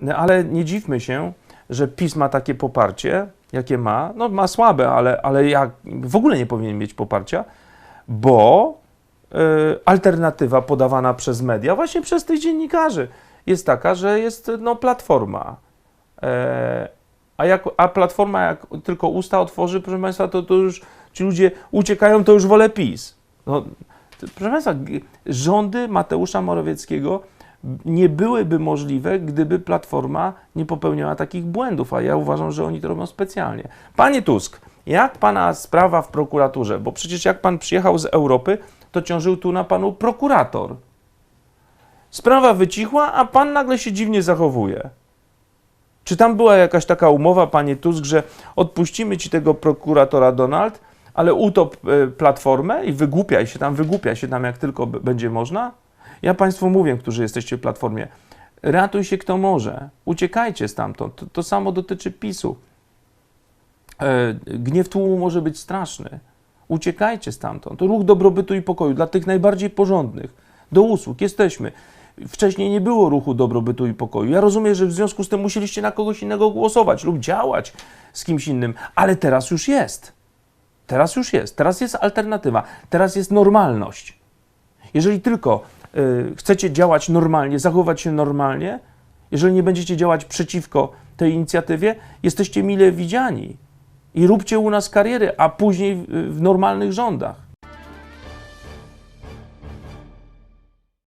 No, ale nie dziwmy się, że PiS ma takie poparcie, jakie ma. No ma słabe, ale, ale jak, w ogóle nie powinien mieć poparcia, bo y, alternatywa podawana przez media, właśnie przez tych dziennikarzy, jest taka, że jest no, platforma. E, a, jak, a platforma, jak tylko usta otworzy, proszę Państwa, to, to już ci ludzie uciekają, to już wolę PiS. No, to, proszę Państwa, rządy Mateusza Morawieckiego nie byłyby możliwe, gdyby Platforma nie popełniała takich błędów, a ja uważam, że oni to robią specjalnie. Panie Tusk, jak Pana sprawa w prokuraturze? Bo przecież jak Pan przyjechał z Europy, to ciążył tu na Panu prokurator. Sprawa wycichła, a Pan nagle się dziwnie zachowuje. Czy tam była jakaś taka umowa, Panie Tusk, że odpuścimy Ci tego prokuratora Donald, ale utop e, Platformę i wygłupiaj się tam, wygłupiaj się tam jak tylko będzie można? Ja Państwu mówię, którzy jesteście w Platformie, ratuj się kto może, uciekajcie stamtąd. To, to samo dotyczy PiSu. E, Gniew tłumu może być straszny. Uciekajcie stamtąd. Ruch dobrobytu i pokoju dla tych najbardziej porządnych. Do usług jesteśmy. Wcześniej nie było ruchu dobrobytu i pokoju. Ja rozumiem, że w związku z tym musieliście na kogoś innego głosować lub działać z kimś innym, ale teraz już jest. Teraz już jest. Teraz jest alternatywa. Teraz jest normalność. Jeżeli tylko chcecie działać normalnie, zachować się normalnie, jeżeli nie będziecie działać przeciwko tej inicjatywie, jesteście mile widziani. I róbcie u nas kariery, a później w normalnych rządach.